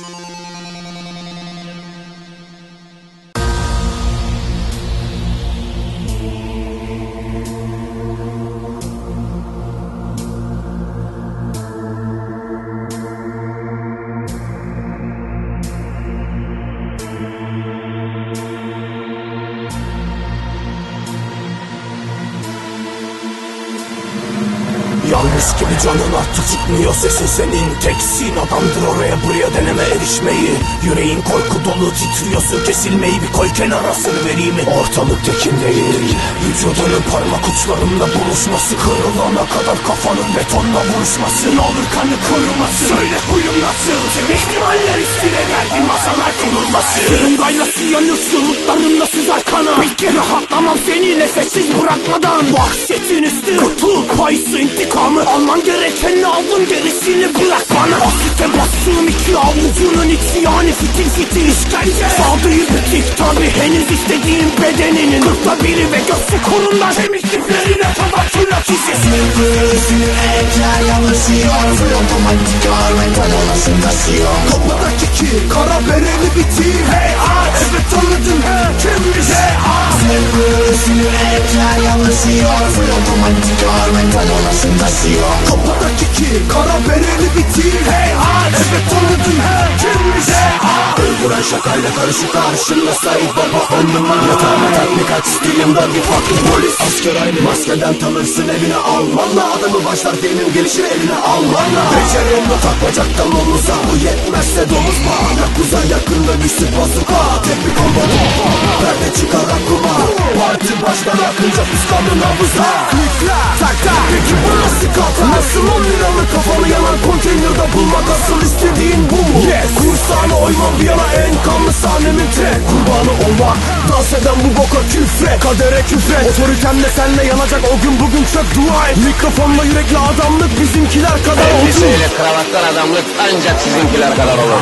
Thank you. Yalnız gibi canın artık çıkmıyor sesin senin. Teksin adamdır oraya buraya deneme erişmeyi. Yüreğin korku dolu titriyorsun kesilmeyi Bir koy kenara sır vereyim mi? Ortalık tekin değil. Vücudunun parmak uçlarımla buluşması Kırılana kadar kafanın betonla vuruşması. Ne olur kanı koruması Söyle huyum nasıl? Tüm ihtimaller üstüne geldi masalar kurulması. Kırımdayla yanıyorsun mutlarımla sızar kana. Peki rahatlamam seni nefessiz bırakmadan. Vahşetin üstü. Kurtul payısı intikamı Alman gerekenini aldım gerisini bırak bana. Asite bastığım iki avucunun içi yani fitil fitil işkence. Sağduyu bitik tabi henüz istediğim bedeninin Kırkta biri ve göğsü korundan kemik diplerine kadar tırnak izi Sürekler yansıyor Romantikar mental olasındasyon Kapıdaki ki kara bereli bitir. Hey art evet tanıdın he kimmiş Sürekler yansıyor Romantikar mental olasındasyon Kapıdaki ki kara bereli bitir Hey art evet tanıdın he kimmiş hey art Öldüren şakayla karışık karşında Said baba on numara Yatağıma stilimde bir fucking polis Asker aynı maskeden tanırsın evine almanla Adamı başlar filmin gelişir eline almanla Beceri yolda tak bacaktan omuza Bu yetmezse domuz bağına Kuzey düştü bazuka Tek bir combo Perde çıkar aklıma Parti başlar akınca fıskanın havuza Klikler tak tak Peki bu nasıl kafa Nasıl on liralık kafalı yalan konteynerde bulmak Asıl istediğin bu mu? Yes. Kursağına oyma bir yana en kanlı sahnemin tek Kurbanı olmak Dans eden bu boka küfret Kadere küfret Otoritemle senle yanacak. O gün bugün çök dua et. Mikrofonla yürekli adamlık bizimkiler kadar oldu Elbiseyle kravattan adamlık ancak sizinkiler kadar olur.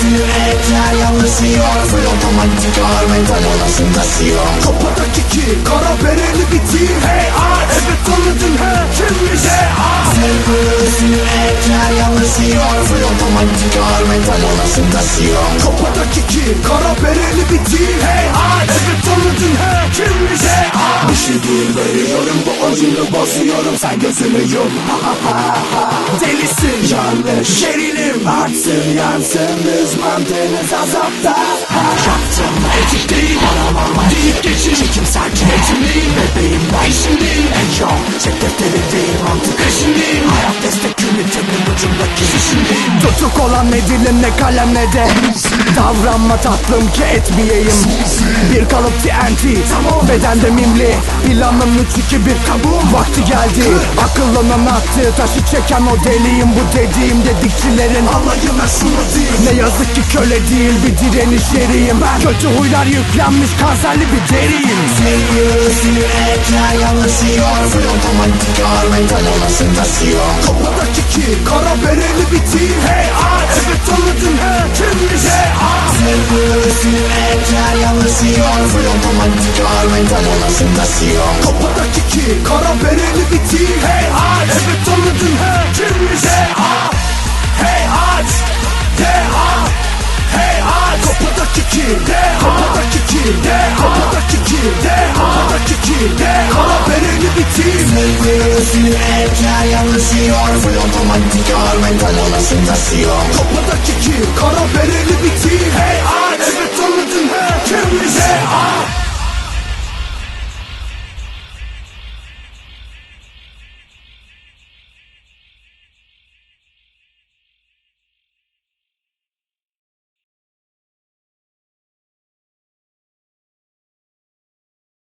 Sürekler yansıyor Romantikar mental olasındasyon Kapıdaki ki kara bereli bitir Hey art. Evet tanıdın he kimmiş hey art. Sürekler yansıyor Romantikar mental olasındasyon Kapıdaki ki kara bereli bitir Hey art. Evet tanıdın oyunu bozuyorum Sen gözümü yum. Delisin yanlış gerilim Artsın yansın mantığınız azapta. Yaptım etik değil aramam deyip geçin Çekim sakin Tutuk olan nedir ne kalem ne de. Davranma tatlım ki etmeyeyim. Bir kalıp TNT Bedende mimli. Planım 3 2 1 kabuğum Vakti geldi. Akıllanan attı Taşı çeken o deliyim. Bu dediğim dedikçilerin Alayına şunu değil. Ne yazık ki köle değil Bir direniş yeriyim. Ben kötü huylar yüklenmiş Kanserli bir deriyim. Sürekler yansıyor Romantikar mental olasındasyon Kapıdaki ki kara bereli bitir Hey art evet tanıdın he hey art Sürekler yansıyor Romantikar mental olasındasyon Kapıdaki ki kara bereli bitir Hey art evet tanıdın he kimmiş hey art Hey art Hey art Hey art Kapıdaki ki de deha Rakiki deha Benim bitir Zırhını erker yanlışıyor Flopum antikar mental olasın taşıyor Kapıdaki ki kara bereli bitir Hey art Evet anladın he Kim bize art ah.